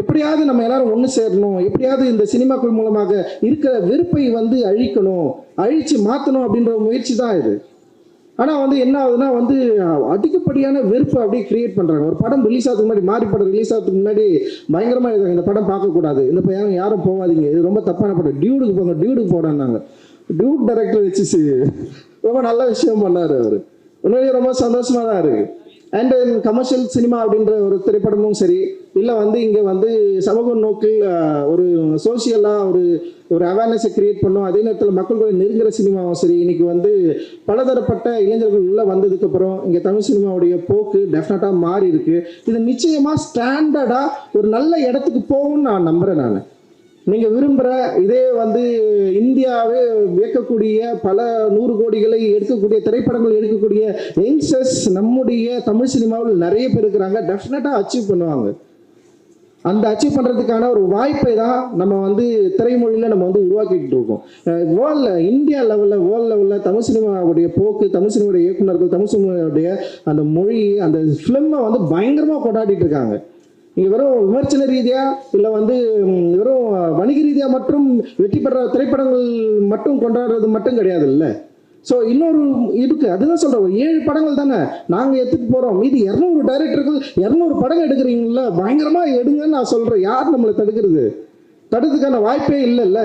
எப்படியாவது நம்ம எல்லாரும் ஒன்று சேரணும். எப்படியாவது இந்த சினிமாக்கள் மூலமாக இருக்கிற வெறுப்பை வந்து அழிக்கணும். அழிச்சு மாற்றணும் அப்படின்ற முயற்சி தான் இது. ஆனால் வந்து என்ன ஆகுதுன்னா வந்து அதிகப்படியான வெறுப்பு அப்படியே கிரியேட் பண்ணுறாங்க ஒரு படம் ரிலீஸ் ஆகிறதுக்கு முன்னாடி மாறி படம் ரிலீஸ் ஆகிறதுக்கு முன்னாடி பயங்கரமாக எழுதுறாங்க இந்த படம் பார்க்கக்கூடாது. இந்த பையன் யாரும் போகாதீங்க இது ரொம்ப தப்பான படம். டியூடுக்கு போங்க. டியூடுக்கு போடான்னாங்க. டியூட் டைரக்டர் வச்சு ரொம்ப நல்ல விஷயம் பண்ணார் அவர். உண்மையிலேயே ரொம்ப சந்தோஷமாக தான் இருக்குது அண்ட் கமர்ஷியல் சினிமா அப்படின்ற ஒரு திரைப்படமும் சரி இல்லை வந்து இங்கே வந்து சமூக நோக்கில் ஒரு சோசியலாக ஒரு ஒரு அவேர்னஸை கிரியேட் பண்ணும். அதே நேரத்தில் மக்கள் கூட நெருங்குற சினிமாவும் சரி இன்னைக்கு வந்து பலதரப்பட்ட இளைஞர்கள் உள்ளே வந்ததுக்கப்புறம் இங்கே தமிழ் சினிமாவுடைய போக்கு டெஃபினட்டாக மாறி இருக்கு இது நிச்சயமாக ஸ்டாண்டர்டாக ஒரு நல்ல இடத்துக்கு போகும்னு நான் நம்புகிறேன் நான். நீங்கள் விரும்புகிற இதே வந்து இந்தியாவே வியக்கக்கூடிய பல நூறு கோடிகளை எடுக்கக்கூடிய திரைப்படங்கள் எடுக்கக்கூடிய யங்ஸ்டர்ஸ் நம்முடைய தமிழ் சினிமாவில் நிறைய பேர் இருக்கிறாங்க. டெஃபினட்டாக அச்சீவ் பண்ணுவாங்க. அந்த அச்சீவ் பண்ணுறதுக்கான ஒரு வாய்ப்பை தான் நம்ம வந்து திரைமொழியில் நம்ம வந்து உருவாக்கிட்டு இருக்கோம். வேர்ல்டில் இந்தியா லெவலில் வேர்ல்ட் லெவலில் தமிழ் சினிமாவுடைய போக்கு தமிழ் சினிமாவுடைய இயக்குனர்கள் தமிழ் சினிமாவுடைய அந்த மொழி அந்த ஃபிலிமை வந்து பயங்கரமாக கொண்டாடிட்டு இருக்காங்க. இங்கே வெறும் விமர்சன ரீதியாக இல்லை வந்து வெறும் வணிக ரீதியாக மட்டும் வெற்றி பெற திரைப்படங்கள் மட்டும் கொண்டாடுறது மட்டும் கிடையாது இல்லை ஸோ இன்னொரு இருக்கு அதுதான் சொல்கிறோம் ஏழு படங்கள் தானே நாங்கள் எடுத்துட்டு போகிறோம் மீதி இரநூறு டைரக்டர்கள் இரநூறு படம் எடுக்கிறீங்களா பயங்கரமாக எடுங்கன்னு நான் சொல்கிறேன் யார் நம்மளை தடுக்கிறது? தடுக்கிறதுக்கான வாய்ப்பே இல்லைல்ல.